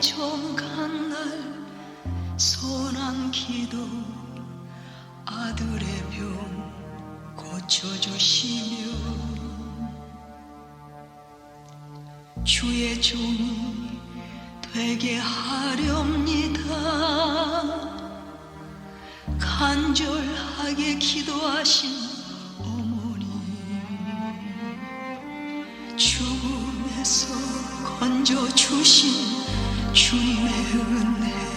처음 간날선한 기도 아들의 병 고쳐주시며 주의 종이 되게 하렵니다. 간절하게 기도하신 heavenly.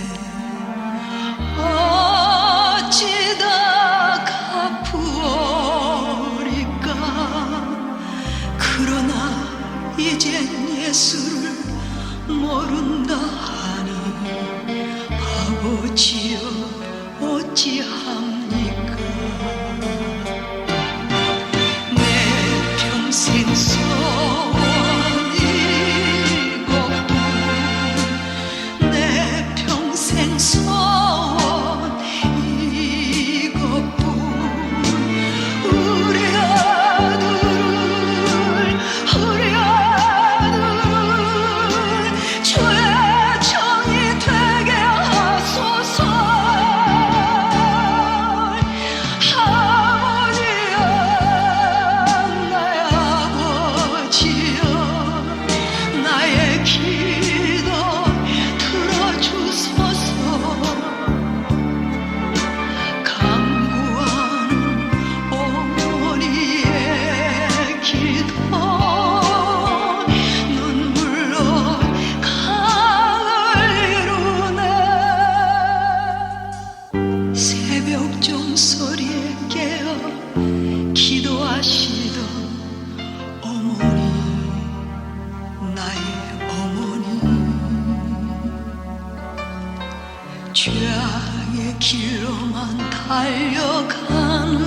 달려가는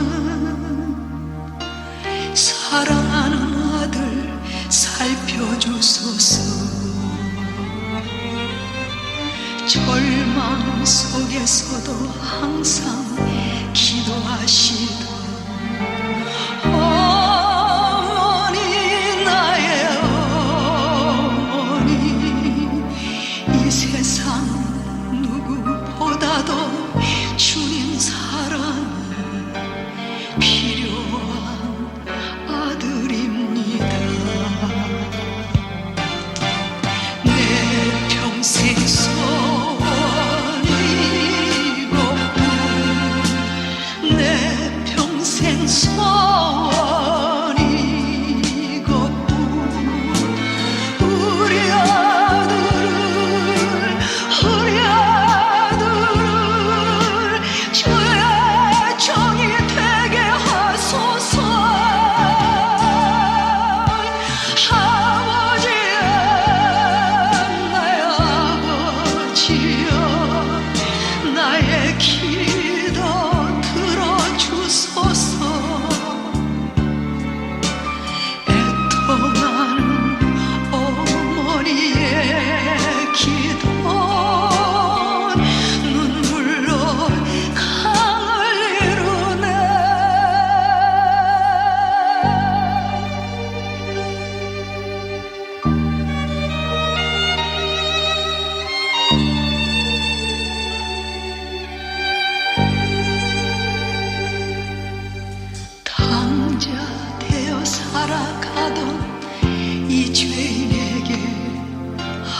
사랑하는 아들 살펴주소서. 절망 속에서도 항상 기도하시다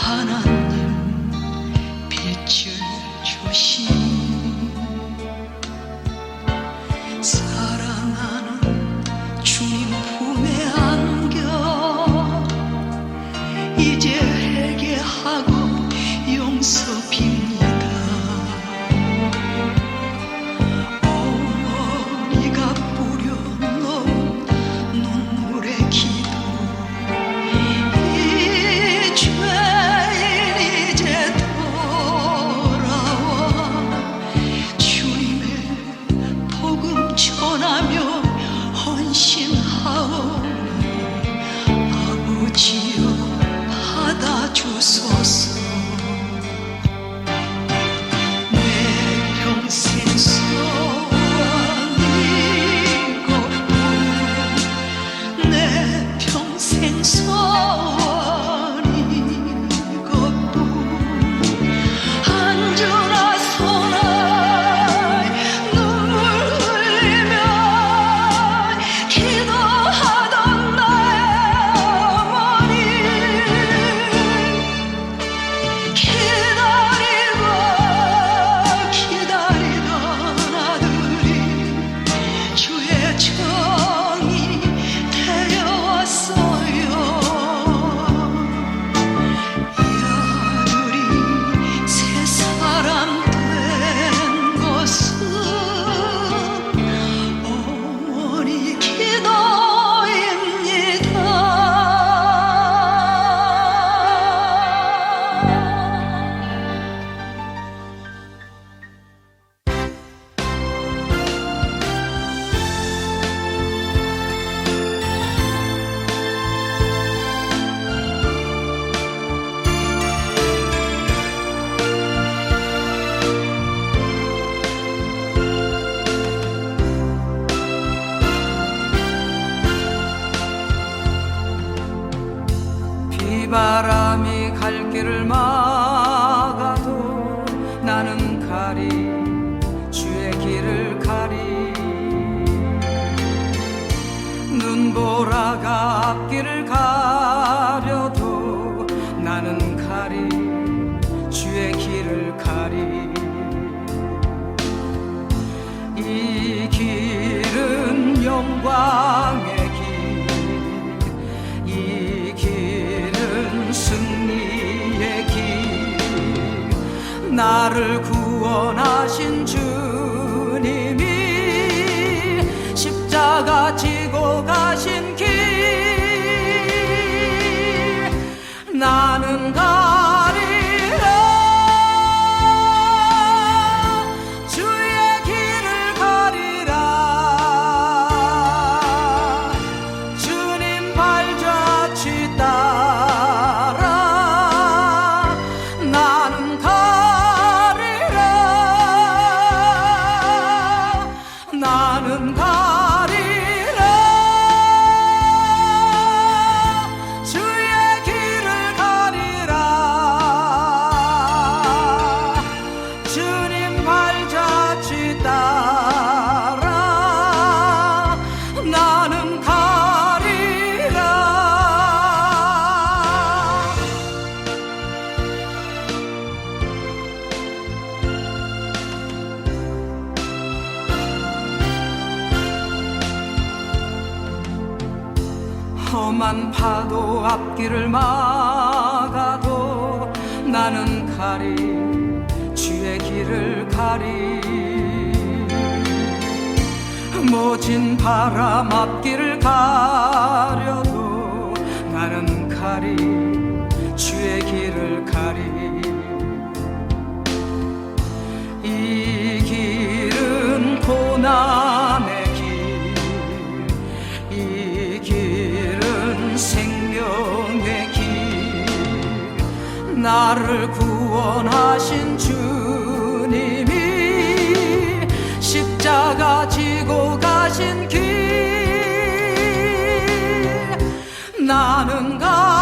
Hannah. 갈 길을 막아도 나는 가리 주의 길을 가리. 눈보라가 앞길을 가 나를 구원하신 주 험한 파도 앞길을 막아도 나는 가리 주의 길을 가리. 모진 바람 앞길을 나를 구원하신 주님이 십자가 지고 가신 길 나는 가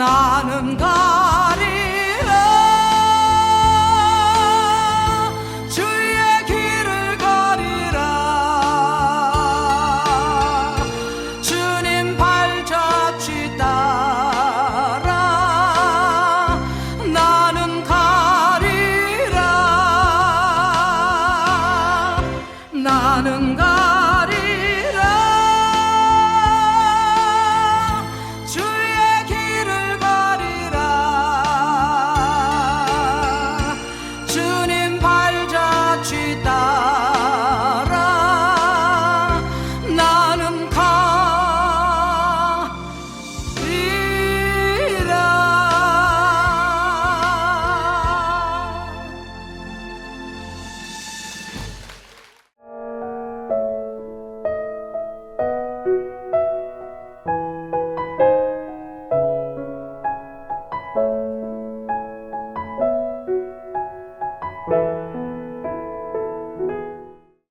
가리라 나